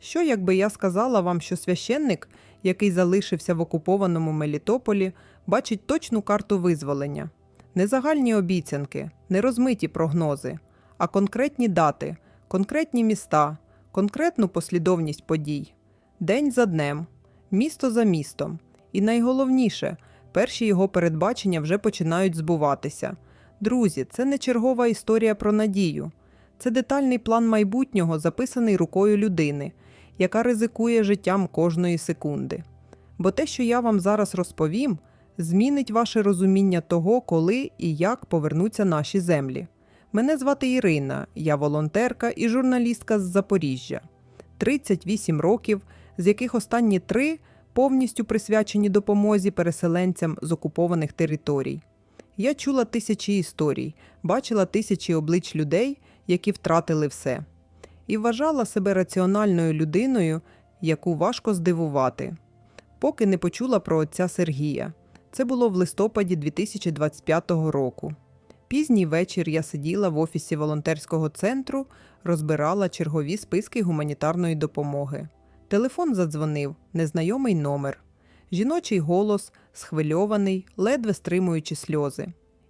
Що, якби я сказала вам, що священник, який залишився в окупованому Мелітополі, бачить точну карту визволення? Не загальні обіцянки, не розмиті прогнози, а конкретні дати, конкретні міста, конкретну послідовність подій, день за днем, місто за містом. І найголовніше, перші його передбачення вже починають збуватися. Друзі, це не чергова історія про надію. Це детальний план майбутнього, записаний рукою людини, яка ризикує життям кожної секунди. Бо те, що я вам зараз розповім, змінить ваше розуміння того, коли і як повернуться наші землі. Мене звати Ірина, я волонтерка і журналістка з Запоріжжя. 38 років, з яких останні три повністю присвячені допомозі переселенцям з окупованих територій. Я чула тисячі історій, бачила тисячі облич людей, які втратили все, і вважала себе раціональною людиною, яку важко здивувати. Поки не почула про отця Сергія. Це було в листопаді 2025 року. Пізній вечір я сиділа в офісі волонтерського центру, розбирала чергові списки гуманітарної допомоги. Телефон задзвонив, незнайомий номер. Жіночий голос, схвильований, ледве стримуючи сльози.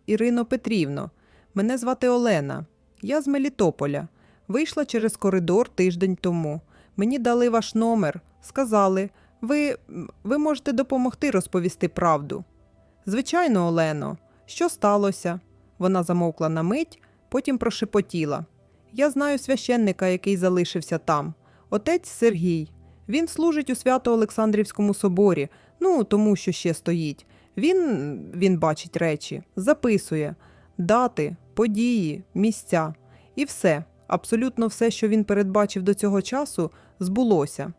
Ірино Петрівно, мене звати Олена. Я з Мелітополя. Вийшла через коридор тиждень тому. Мені дали ваш номер, сказали, ви, ви можете допомогти розповісти правду. Звичайно, Олено, що сталося? Вона замовкла на мить, потім прошепотіла. Я знаю священника, який залишився там. Отець Сергій. Він служить у Свято-Олександрівському соборі, ну тому що ще стоїть. Він, він бачить речі, записує дати, події, місця. І все, абсолютно все, що він передбачив до цього часу, збулося.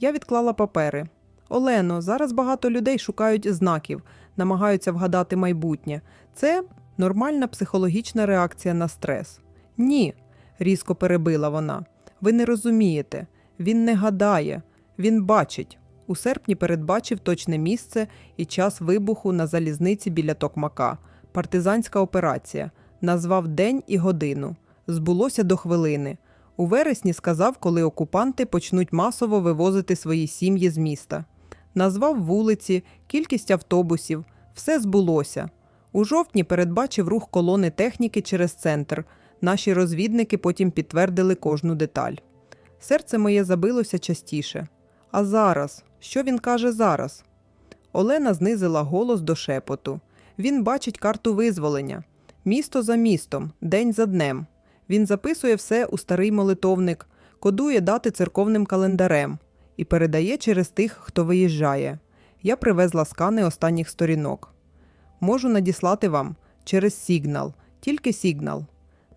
Я відклала папери. Олено, зараз багато людей шукають знаків, намагаються вгадати майбутнє. Це нормальна психологічна реакція на стрес. Ні, різко перебила вона. Ви не розумієте. Він не гадає, він бачить. У серпні передбачив точне місце і час вибуху на залізниці біля Токмака. Партизанська операція. Назвав день і годину. Збулося до хвилини. У вересні сказав, коли окупанти почнуть масово вивозити свої сім'ї з міста. Назвав вулиці, кількість автобусів. Все збулося. У жовтні передбачив рух колони техніки через центр. Наші розвідники потім підтвердили кожну деталь. Серце моє забилося частіше. А зараз, що він каже зараз? Олена знизила голос до шепоту. Він бачить карту визволення. Місто за містом, день за днем. Він записує все у старий молитовник, кодує дати церковним календарем і передає через тих, хто виїжджає. Я привезла скани останніх сторінок. Можу надіслати вам через Сігнал, тільки Сігнал.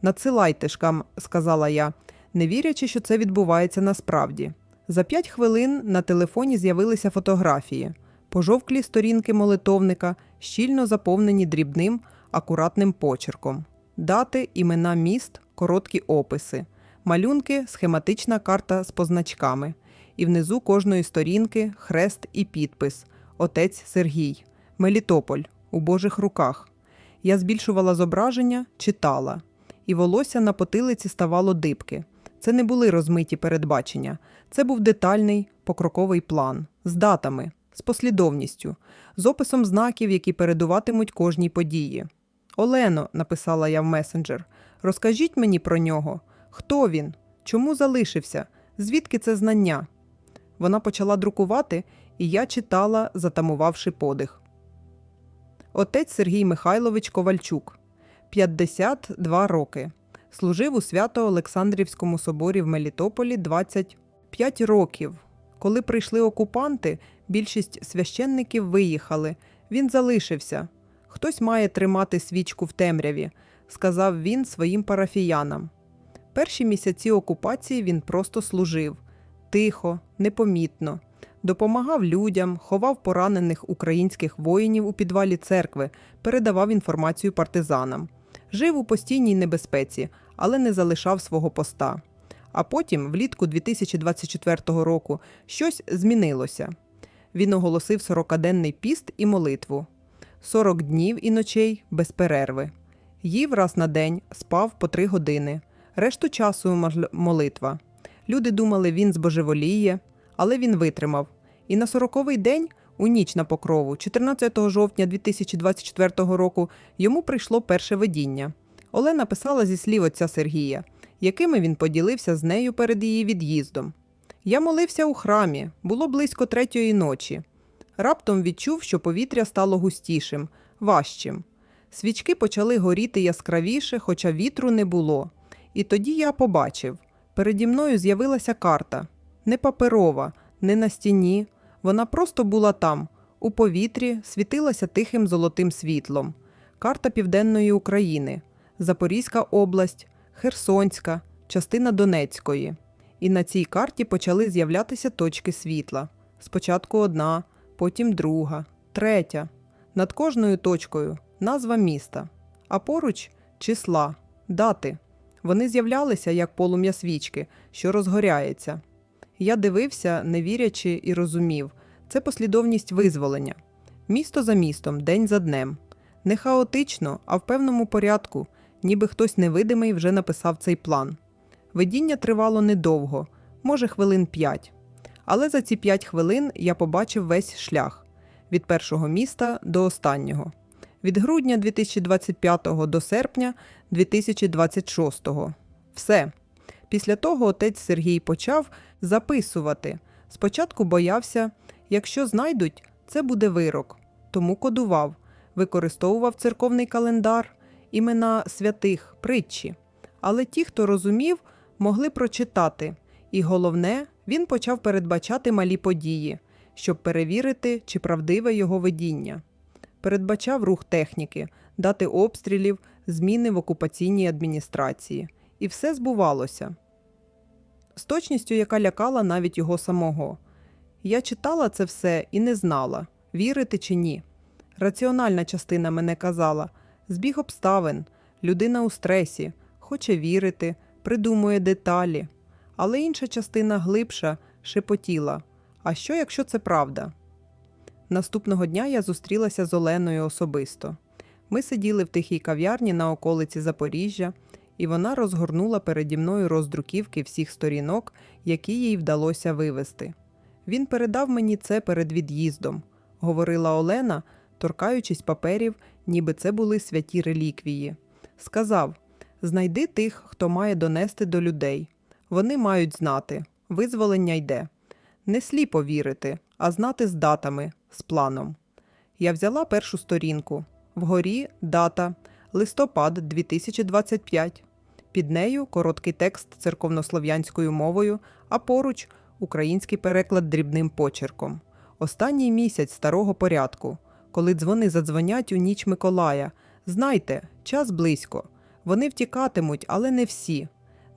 Надсилайте шкам, сказала я, не вірячи, що це відбувається насправді. За п'ять хвилин на телефоні з'явилися фотографії, пожовклі сторінки молитовника, щільно заповнені дрібним, акуратним почерком, дати, імена міст, короткі описи, малюнки, схематична карта з позначками, і внизу кожної сторінки хрест і підпис. Отець Сергій, Мелітополь. У Божих руках. Я збільшувала зображення, читала, і волосся на потилиці ставало дибки. Це не були розмиті передбачення, це був детальний покроковий план. З датами, з послідовністю, з описом знаків, які передуватимуть кожній події. Олено, написала я в месенджер, розкажіть мені про нього. Хто він? Чому залишився? Звідки це знання? Вона почала друкувати, і я читала, затамувавши подих. Отець Сергій Михайлович Ковальчук, 52 роки. Служив у Свято-Олександрівському соборі в Мелітополі 25 років. Коли прийшли окупанти, більшість священників виїхали. Він залишився. Хтось має тримати свічку в темряві, сказав він своїм парафіянам. Перші місяці окупації він просто служив тихо, непомітно, допомагав людям, ховав поранених українських воїнів у підвалі церкви, передавав інформацію партизанам. Жив у постійній небезпеці, але не залишав свого поста. А потім, влітку 2024 року, щось змінилося. Він оголосив 40-денний піст і молитву. 40 днів і ночей без перерви. Їв раз на день, спав по 3 години. Решту часу молитва. Люди думали, він збожеволіє, але він витримав. І на сороковий день, у ніч на покрову, 14 жовтня 2024 року, йому прийшло перше видіння. Олена писала зі слів отця Сергія, якими він поділився з нею перед її від'їздом. Я молився у храмі, було близько третьої ночі. Раптом відчув, що повітря стало густішим, важчим. Свічки почали горіти яскравіше, хоча вітру не було. І тоді я побачив переді мною з'явилася карта не паперова, не на стіні. Вона просто була там, у повітрі, світилася тихим золотим світлом. Карта Південної України, Запорізька область, Херсонська, частина Донецької. І на цій карті почали з'являтися точки світла. Спочатку одна, потім друга, третя. Над кожною точкою назва міста, а поруч числа, дати. Вони з'являлися як полум'я свічки, що розгоряється. Я дивився, не вірячи, і розумів це послідовність визволення. Місто за містом, день за днем. Не хаотично, а в певному порядку, ніби хтось невидимий вже написав цей план. Видіння тривало недовго, може хвилин п'ять. Але за ці п'ять хвилин я побачив весь шлях від першого міста до останнього, від грудня 2025 до серпня 2026. Все. Після того отець Сергій почав записувати. Спочатку боявся, якщо знайдуть, це буде вирок, тому кодував, використовував церковний календар, імена святих, притчі. Але ті, хто розумів, могли прочитати. І головне, він почав передбачати малі події, щоб перевірити, чи правдиве його видіння. Передбачав рух техніки, дати обстрілів, зміни в окупаційній адміністрації. І все збувалося. З точністю, яка лякала навіть його самого. Я читала це все і не знала, вірити чи ні. Раціональна частина мене казала збіг обставин, людина у стресі, хоче вірити, придумує деталі. Але інша частина глибша шепотіла. А що, якщо це правда? Наступного дня я зустрілася з Оленою особисто. Ми сиділи в тихій кав'ярні на околиці Запоріжжя, і вона розгорнула переді мною роздруківки всіх сторінок, які їй вдалося вивести. Він передав мені це перед від'їздом, говорила Олена, торкаючись паперів, ніби це були святі реліквії. Сказав: знайди тих, хто має донести до людей. Вони мають знати, визволення йде. Не сліпо вірити, а знати з датами, з планом. Я взяла першу сторінку. Вгорі дата листопад 2025. Під нею короткий текст церковнослов'янською мовою, а поруч український переклад дрібним почерком. Останній місяць старого порядку, коли дзвони задзвонять у ніч Миколая. Знайте, час близько. Вони втікатимуть, але не всі.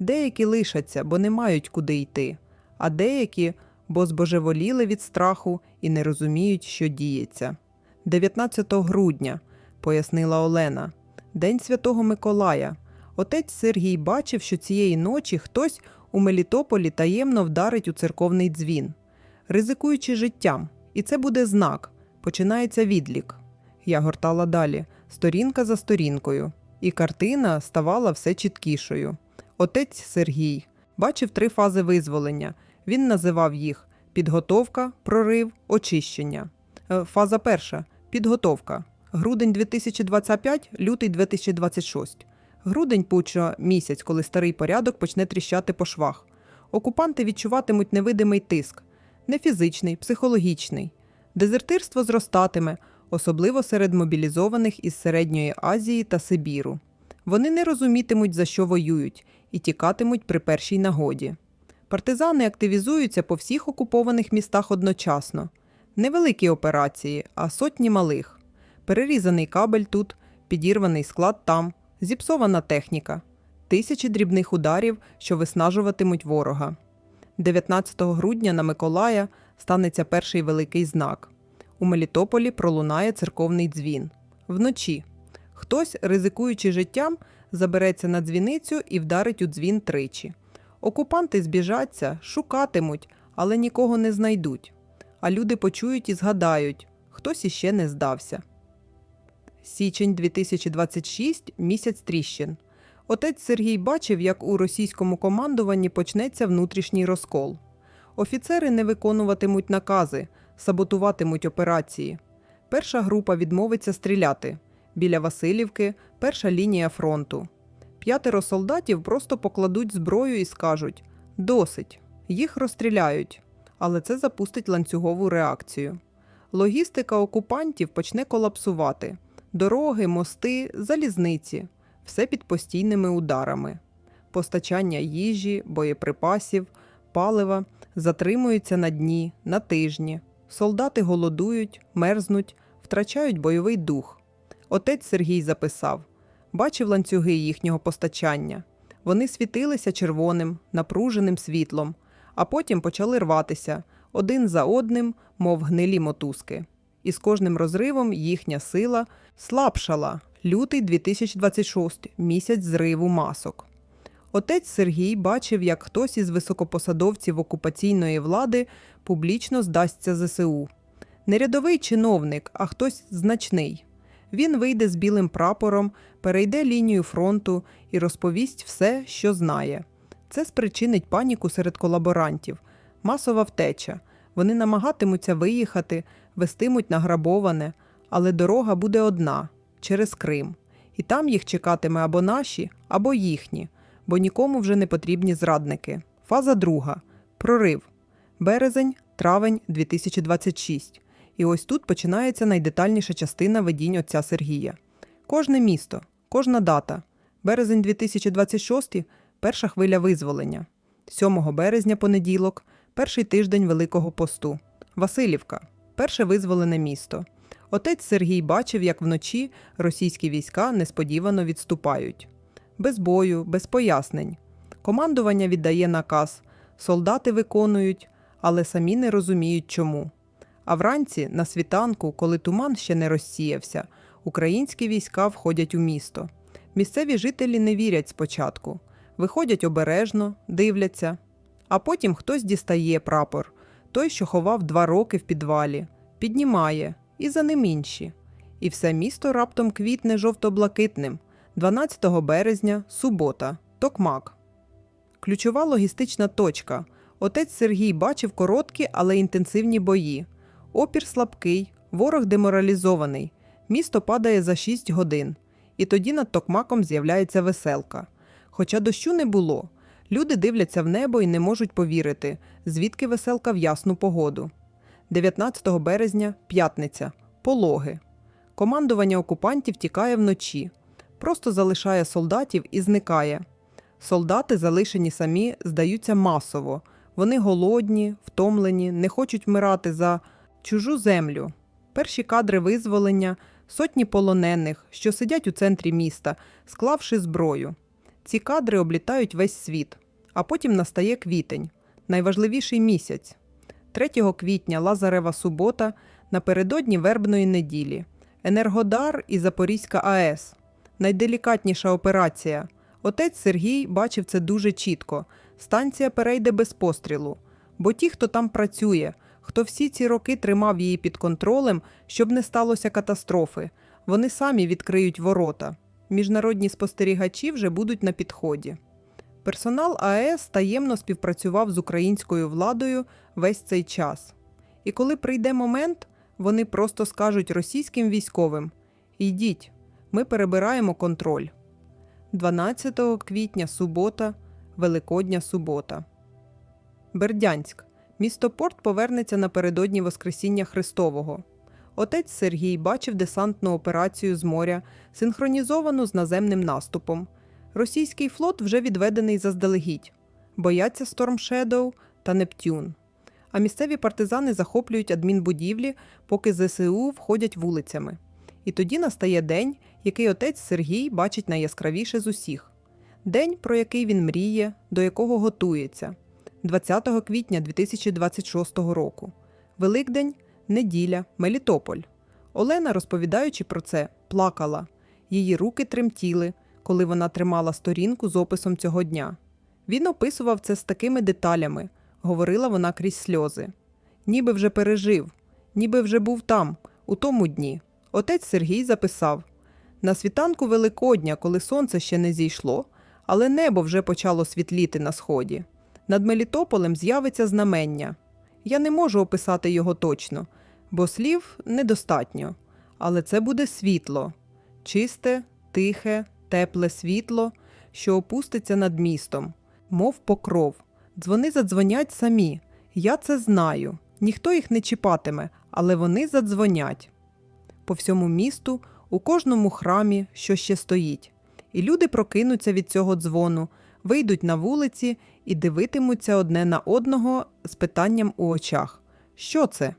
Деякі лишаться, бо не мають куди йти, а деякі, бо збожеволіли від страху і не розуміють, що діється. 19 грудня, пояснила Олена, День Святого Миколая. Отець Сергій бачив, що цієї ночі хтось у Мелітополі таємно вдарить у церковний дзвін, ризикуючи життям, і це буде знак. Починається відлік. Я гортала далі, сторінка за сторінкою, і картина ставала все чіткішою. Отець Сергій бачив три фази визволення. Він називав їх підготовка, прорив, очищення. Е, Фаза перша підготовка. Грудень 2025, лютий 2026. Грудень пучо місяць, коли старий порядок почне тріщати по швах. Окупанти відчуватимуть невидимий тиск, не фізичний, психологічний. Дезертирство зростатиме, особливо серед мобілізованих із Середньої Азії та Сибіру. Вони не розумітимуть, за що воюють, і тікатимуть при першій нагоді. Партизани активізуються по всіх окупованих містах одночасно. Невеликі операції, а сотні малих. Перерізаний кабель тут, підірваний склад там, зіпсована техніка, тисячі дрібних ударів, що виснажуватимуть ворога. 19 грудня на Миколая станеться перший великий знак. У Мелітополі пролунає церковний дзвін. Вночі хтось, ризикуючи життям, забереться на дзвіницю і вдарить у дзвін тричі. Окупанти збіжаться, шукатимуть, але нікого не знайдуть. А люди почують і згадають, хтось іще не здався. Січень 2026 місяць тріщин. Отець Сергій бачив, як у російському командуванні почнеться внутрішній розкол. Офіцери не виконуватимуть накази, саботуватимуть операції. Перша група відмовиться стріляти. Біля Васильівки перша лінія фронту. П'ятеро солдатів просто покладуть зброю і скажуть: досить, їх розстріляють. Але це запустить ланцюгову реакцію. Логістика окупантів почне колапсувати: дороги, мости, залізниці все під постійними ударами. Постачання їжі, боєприпасів, палива затримуються на дні, на тижні. Солдати голодують, мерзнуть, втрачають бойовий дух. Отець Сергій записав бачив ланцюги їхнього постачання. Вони світилися червоним, напруженим світлом, а потім почали рватися один за одним, мов гнилі мотузки. І з кожним розривом їхня сила слабшала. Лютий 2026 місяць зриву масок. Отець Сергій бачив, як хтось із високопосадовців окупаційної влади публічно здасться ЗСУ. Не рядовий чиновник, а хтось значний. Він вийде з білим прапором, перейде лінію фронту і розповість все, що знає. Це спричинить паніку серед колаборантів, масова втеча. Вони намагатимуться виїхати, вестимуть награбоване, але дорога буде одна через Крим. І там їх чекатиме або наші, або їхні, бо нікому вже не потрібні зрадники. Фаза друга прорив. Березень, травень 2026. І ось тут починається найдетальніша частина видінь отця Сергія. Кожне місто, кожна дата. Березень 2026 перша хвиля визволення. 7 березня понеділок, перший тиждень Великого посту. Васильівка перше визволене місто. Отець Сергій бачив, як вночі російські війська несподівано відступають. Без бою, без пояснень. Командування віддає наказ, солдати виконують, але самі не розуміють чому. А вранці, на світанку, коли туман ще не розсіявся, українські війська входять у місто. Місцеві жителі не вірять спочатку, виходять обережно, дивляться. А потім хтось дістає прапор, той, що ховав два роки в підвалі, піднімає, і за ним інші. І все місто раптом квітне жовто-блакитним. 12 березня, субота, Токмак. Ключова логістична точка. Отець Сергій бачив короткі, але інтенсивні бої. Опір слабкий, ворог деморалізований. Місто падає за 6 годин. І тоді над Токмаком з'являється веселка. Хоча дощу не було. Люди дивляться в небо і не можуть повірити, звідки веселка в ясну погоду. 19 березня, п'ятниця, пологи. Командування окупантів тікає вночі, просто залишає солдатів і зникає. Солдати, залишені самі, здаються масово. Вони голодні, втомлені, не хочуть вмирати за чужу землю. Перші кадри визволення, сотні полонених, що сидять у центрі міста, склавши зброю. Ці кадри облітають весь світ. А потім настає квітень, найважливіший місяць. 3 квітня Лазарева субота напередодні вербної неділі. Енергодар і Запорізька АЕС. Найделікатніша операція. Отець Сергій бачив це дуже чітко. Станція перейде без пострілу. Бо ті, хто там працює, хто всі ці роки тримав її під контролем, щоб не сталося катастрофи, вони самі відкриють ворота. Міжнародні спостерігачі вже будуть на підході. Персонал АЕС таємно співпрацював з українською владою весь цей час. І коли прийде момент, вони просто скажуть російським військовим: Йдіть, ми перебираємо контроль. 12 квітня субота, Великодня субота. Бердянськ. Місто Порт повернеться напередодні Воскресіння Христового. Отець Сергій бачив десантну операцію з моря, синхронізовану з наземним наступом. Російський флот вже відведений заздалегідь. Бояться Storm Shadow та Нептюн. А місцеві партизани захоплюють адмінбудівлі, поки ЗСУ входять вулицями. І тоді настає день, який отець Сергій бачить найяскравіше з усіх. День, про який він мріє, до якого готується. 20 квітня 2026 року. Великдень, неділя, Мелітополь. Олена, розповідаючи про це, плакала. Її руки тремтіли, коли вона тримала сторінку з описом цього дня. Він описував це з такими деталями, говорила вона крізь сльози. Ніби вже пережив, ніби вже був там, у тому дні. Отець Сергій записав: на світанку Великодня, коли сонце ще не зійшло, Але небо вже почало світліти на сході. Над Мелітополем з'явиться знамення. Я не можу описати його точно, бо слів недостатньо. Але це буде світло, чисте, тихе, тепле світло, що опуститься над містом, мов покров. Дзвони задзвонять самі. Я це знаю. Ніхто їх не чіпатиме, але вони задзвонять. По всьому місту, у кожному храмі, що ще стоїть. І люди прокинуться від цього дзвону, вийдуть на вулиці і дивитимуться одне на одного з питанням у очах. Що це?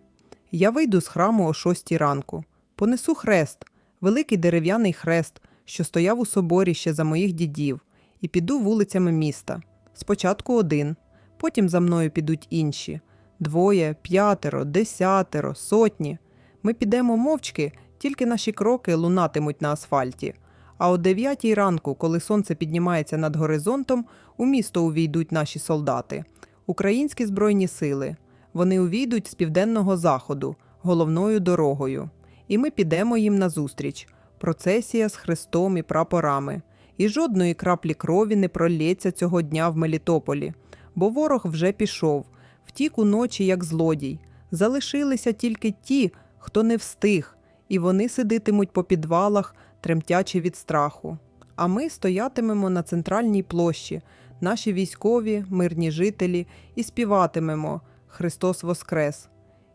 Я вийду з храму о шостій ранку, понесу хрест, великий дерев'яний хрест, що стояв у соборі ще за моїх дідів, і піду вулицями міста. Спочатку один, потім за мною підуть інші двоє, п'ятеро, десятеро, сотні. Ми підемо мовчки, тільки наші кроки лунатимуть на асфальті. А о дев'ятій ранку, коли сонце піднімається над горизонтом, у місто увійдуть наші солдати, українські збройні сили. Вони увійдуть з південного заходу, головною дорогою. І ми підемо їм назустріч. Процесія з хрестом і прапорами. І жодної краплі крові не пролється цього дня в Мелітополі, бо ворог вже пішов, втік уночі, як злодій. Залишилися тільки ті, хто не встиг, і вони сидитимуть по підвалах, тремтячи від страху. А ми стоятимемо на центральній площі, наші військові, мирні жителі, і співатимемо Христос Воскрес!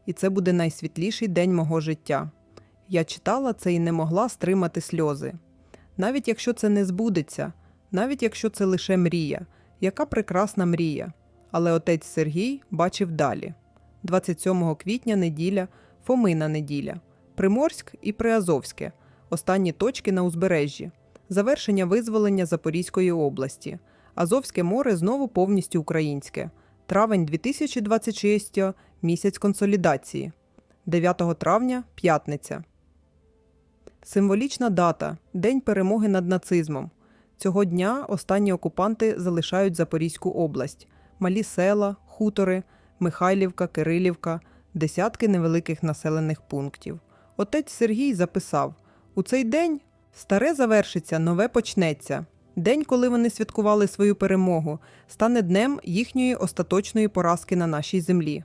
І це буде найсвітліший день мого життя. Я читала це і не могла стримати сльози. Навіть якщо це не збудеться, навіть якщо це лише мрія, яка прекрасна мрія. Але отець Сергій бачив далі. 27 квітня неділя, Фомина неділя, Приморськ і Приазовське, останні точки на узбережжі, завершення визволення Запорізької області, Азовське море знову повністю українське, травень 2026, місяць консолідації, 9 травня, п'ятниця. Символічна дата День перемоги над нацизмом. Цього дня останні окупанти залишають Запорізьку область, малі села, хутори, Михайлівка, Кирилівка, десятки невеликих населених пунктів. Отець Сергій записав: у цей день старе завершиться, нове почнеться. День, коли вони святкували свою перемогу, стане днем їхньої остаточної поразки на нашій землі.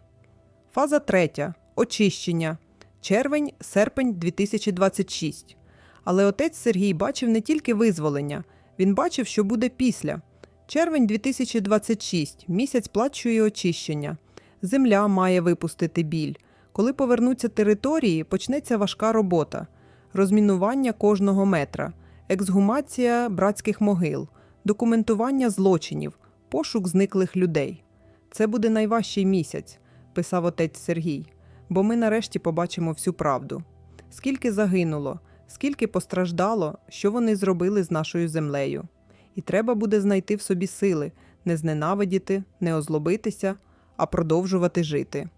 Фаза третя очищення. Червень, серпень 2026. Але отець Сергій бачив не тільки визволення, він бачив, що буде після. Червень 2026 місяць плачу і очищення. Земля має випустити біль. Коли повернуться території, почнеться важка робота, розмінування кожного метра, ексгумація братських могил, документування злочинів, пошук зниклих людей. Це буде найважчий місяць, писав отець Сергій, бо ми нарешті побачимо всю правду. Скільки загинуло, скільки постраждало, що вони зробили з нашою землею. І треба буде знайти в собі сили, не зненавидіти, не озлобитися, а продовжувати жити.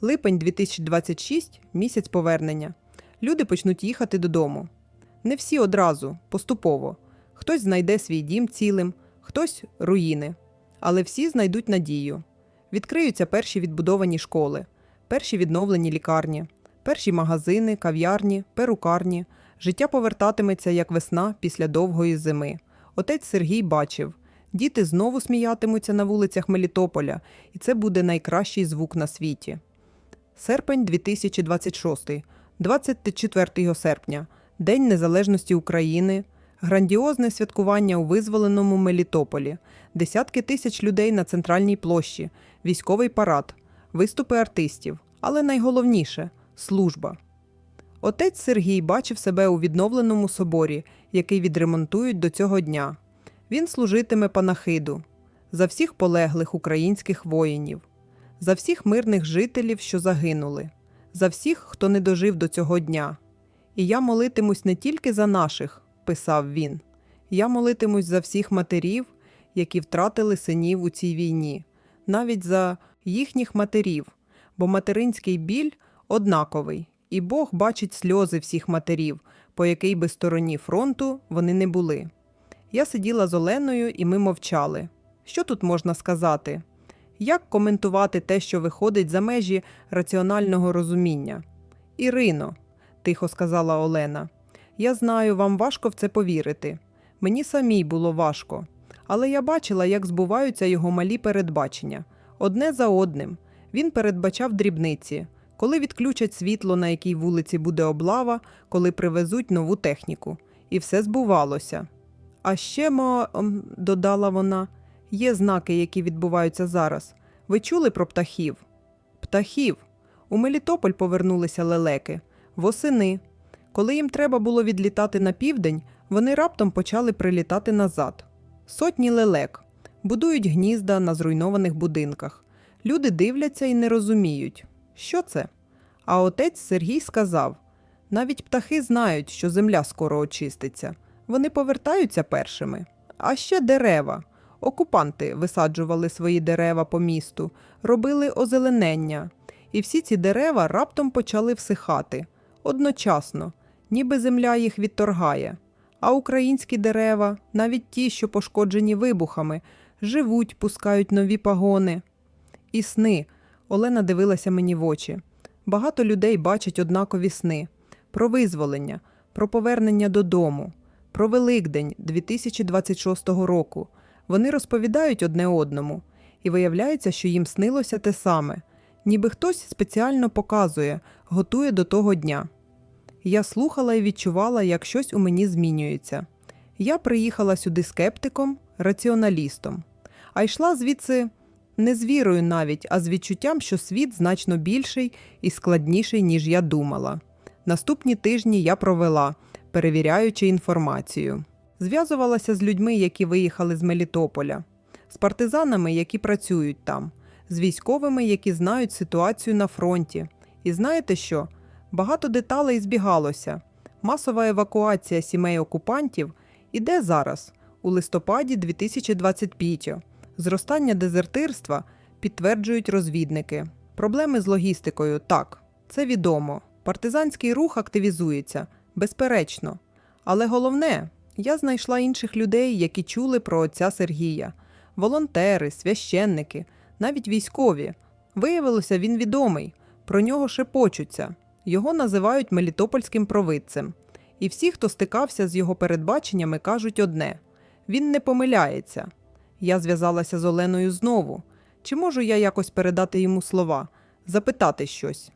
Липень 2026 місяць повернення. Люди почнуть їхати додому. Не всі одразу, поступово. Хтось знайде свій дім цілим, хтось руїни. Але всі знайдуть надію. Відкриються перші відбудовані школи, перші відновлені лікарні, перші магазини, кав'ярні, перукарні. Життя повертатиметься як весна після довгої зими. Отець Сергій бачив, діти знову сміятимуться на вулицях Мелітополя, і це буде найкращий звук на світі. Серпень 2026, 24 серпня, День Незалежності України, грандіозне святкування у визволеному Мелітополі, десятки тисяч людей на центральній площі, військовий парад, виступи артистів, але найголовніше служба. Отець Сергій бачив себе у відновленому соборі, який відремонтують до цього дня. Він служитиме панахиду за всіх полеглих українських воїнів, за всіх мирних жителів, що загинули, за всіх, хто не дожив до цього дня. І я молитимусь не тільки за наших, писав він, я молитимусь за всіх матерів, які втратили синів у цій війні, навіть за їхніх матерів, бо материнський біль однаковий, і Бог бачить сльози всіх матерів, по якій би стороні фронту вони не були. Я сиділа з Оленою, і ми мовчали. Що тут можна сказати? Як коментувати те, що виходить за межі раціонального розуміння? Ірино, тихо сказала Олена, я знаю, вам важко в це повірити. Мені самій було важко. Але я бачила, як збуваються його малі передбачення одне за одним. Він передбачав дрібниці, коли відключать світло, на якій вулиці буде облава, коли привезуть нову техніку. І все збувалося. А ще, мо, додала вона, є знаки, які відбуваються зараз. Ви чули про птахів? Птахів. У Мелітополь повернулися лелеки. Восени. Коли їм треба було відлітати на південь, вони раптом почали прилітати назад. Сотні лелек будують гнізда на зруйнованих будинках. Люди дивляться і не розуміють, що це. А отець Сергій сказав: навіть птахи знають, що земля скоро очиститься. Вони повертаються першими. А ще дерева. Окупанти висаджували свої дерева по місту, робили озеленення. І всі ці дерева раптом почали всихати одночасно, ніби земля їх відторгає. А українські дерева, навіть ті, що пошкоджені вибухами, живуть, пускають нові пагони. І сни. Олена дивилася мені в очі. Багато людей бачать однакові сни про визволення, про повернення додому, про Великдень 2026 року. Вони розповідають одне одному, і виявляється, що їм снилося те саме, ніби хтось спеціально показує, готує до того дня. Я слухала і відчувала, як щось у мені змінюється. Я приїхала сюди скептиком, раціоналістом, а йшла звідси не з вірою навіть, а з відчуттям, що світ значно більший і складніший, ніж я думала. Наступні тижні я провела, перевіряючи інформацію. Зв'язувалася з людьми, які виїхали з Мелітополя, з партизанами, які працюють там, з військовими, які знають ситуацію на фронті. І знаєте що? Багато деталей збігалося. Масова евакуація сімей окупантів іде зараз, у листопаді 2025 Зростання дезертирства підтверджують розвідники. Проблеми з логістикою так, це відомо. Партизанський рух активізується, безперечно. Але головне, я знайшла інших людей, які чули про отця Сергія: волонтери, священники, навіть військові. Виявилося, він відомий, про нього шепочуться. Його називають Мелітопольським провидцем. І всі, хто стикався з його передбаченнями, кажуть одне: він не помиляється. Я зв'язалася з Оленою знову. Чи можу я якось передати йому слова, запитати щось?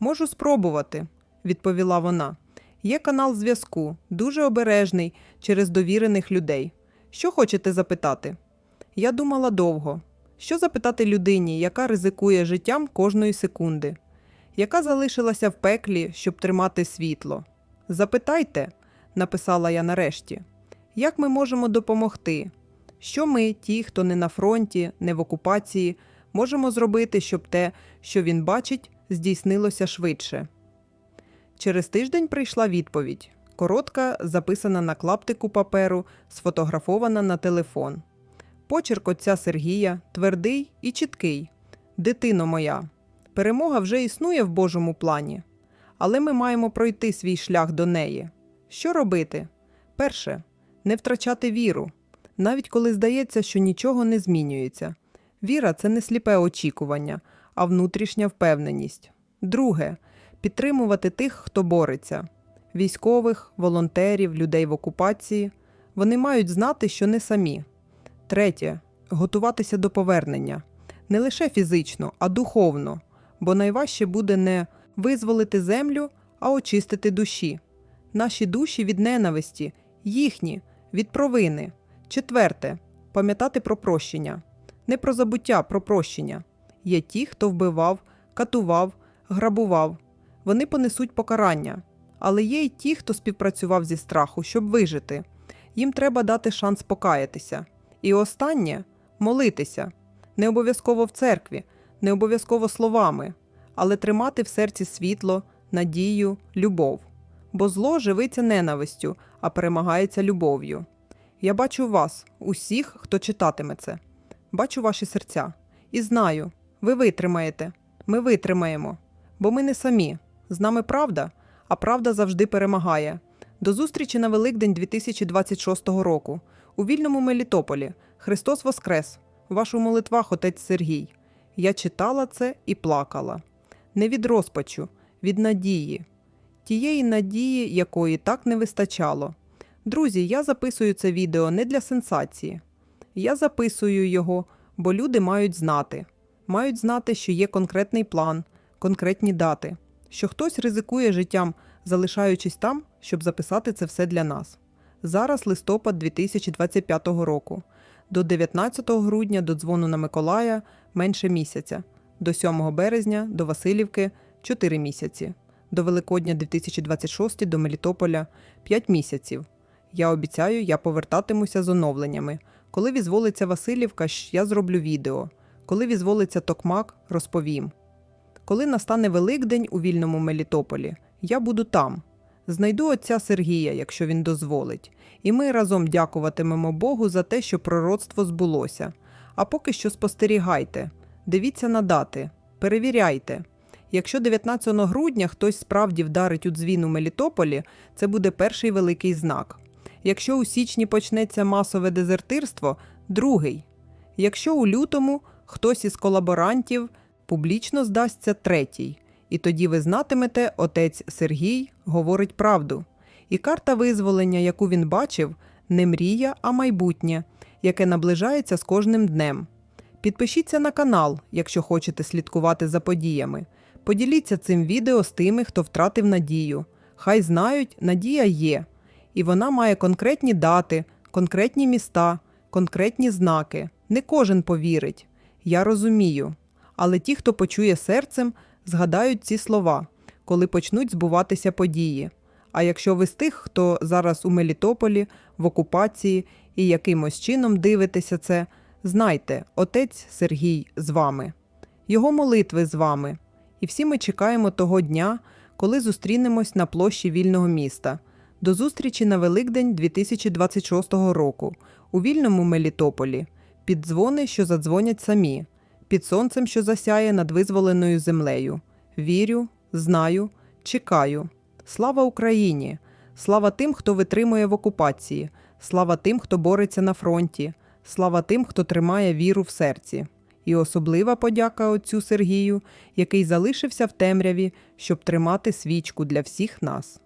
Можу спробувати, відповіла вона. Є канал зв'язку, дуже обережний через довірених людей. Що хочете запитати? Я думала довго. Що запитати людині, яка ризикує життям кожної секунди, яка залишилася в пеклі, щоб тримати світло? Запитайте, написала я нарешті, як ми можемо допомогти? Що ми, ті, хто не на фронті, не в окупації, можемо зробити, щоб те, що він бачить, здійснилося швидше? Через тиждень прийшла відповідь коротка, записана на клаптику паперу, сфотографована на телефон. Почерк отця Сергія твердий і чіткий. Дитино моя, перемога вже існує в Божому плані, але ми маємо пройти свій шлях до неї. Що робити? Перше не втрачати віру навіть коли здається, що нічого не змінюється. Віра це не сліпе очікування, а внутрішня впевненість. Друге підтримувати тих, хто бореться військових, волонтерів, людей в окупації. Вони мають знати, що не самі. Третє готуватися до повернення не лише фізично, а духовно, бо найважче буде не визволити землю, а очистити душі. Наші душі від ненависті, їхні, від провини. Четверте пам'ятати про прощення. Не про забуття, про прощення. Є ті, хто вбивав, катував, грабував. Вони понесуть покарання. Але є й ті, хто співпрацював зі страху, щоб вижити. Їм треба дати шанс покаятися. І останнє молитися. Не обов'язково в церкві, не обов'язково словами, але тримати в серці світло, надію, любов. Бо зло живиться ненавистю, а перемагається любов'ю. Я бачу вас, усіх, хто читатиме це. Бачу ваші серця. І знаю, ви витримаєте, ми витримаємо, бо ми не самі. З нами правда, а правда завжди перемагає. До зустрічі на Великдень 2026 року. У вільному Мелітополі. Христос Воскрес! Вашу молитвах, отець Сергій. Я читала це і плакала. Не від розпачу, від надії, тієї надії, якої так не вистачало. Друзі, я записую це відео не для сенсації. Я записую його, бо люди мають знати. Мають знати, що є конкретний план, конкретні дати, що хтось ризикує життям, залишаючись там, щоб записати це все для нас. Зараз листопад 2025 року. До 19 грудня до дзвону на Миколая менше місяця, до 7 березня до Васильівки 4 місяці, до Великодня 2026 до Мелітополя 5 місяців. Я обіцяю, я повертатимуся з оновленнями. Коли візволиться Васильівка, я зроблю відео. Коли візволиться Токмак, розповім. Коли настане Великдень у вільному Мелітополі, я буду там. Знайду отця Сергія, якщо він дозволить, і ми разом дякуватимемо Богу за те, що пророцтво збулося. А поки що спостерігайте, дивіться на дати, перевіряйте. Якщо 19 грудня хтось справді вдарить у дзвін у Мелітополі, це буде перший великий знак. Якщо у січні почнеться масове дезертирство другий. Якщо у лютому хтось із колаборантів публічно здасться третій. І тоді ви знатимете, отець Сергій говорить правду. І карта визволення, яку він бачив, не мрія, а майбутнє, яке наближається з кожним днем. Підпишіться на канал, якщо хочете слідкувати за подіями. Поділіться цим відео з тими, хто втратив надію. Хай знають, надія є. І вона має конкретні дати, конкретні міста, конкретні знаки. Не кожен повірить. Я розумію. Але ті, хто почує серцем, згадають ці слова, коли почнуть збуватися події. А якщо ви з тих, хто зараз у Мелітополі, в окупації і якимось чином дивитеся це, знайте, отець Сергій з вами, його молитви з вами. І всі ми чекаємо того дня, коли зустрінемось на площі вільного міста. До зустрічі на Великдень 2026 року у вільному Мелітополі, під дзвони, що задзвонять самі, під сонцем, що засяє над визволеною землею. Вірю, знаю, чекаю. Слава Україні! Слава тим, хто витримує в окупації, слава тим, хто бореться на фронті, слава тим, хто тримає віру в серці. І особлива подяка отцю Сергію, який залишився в темряві, щоб тримати свічку для всіх нас.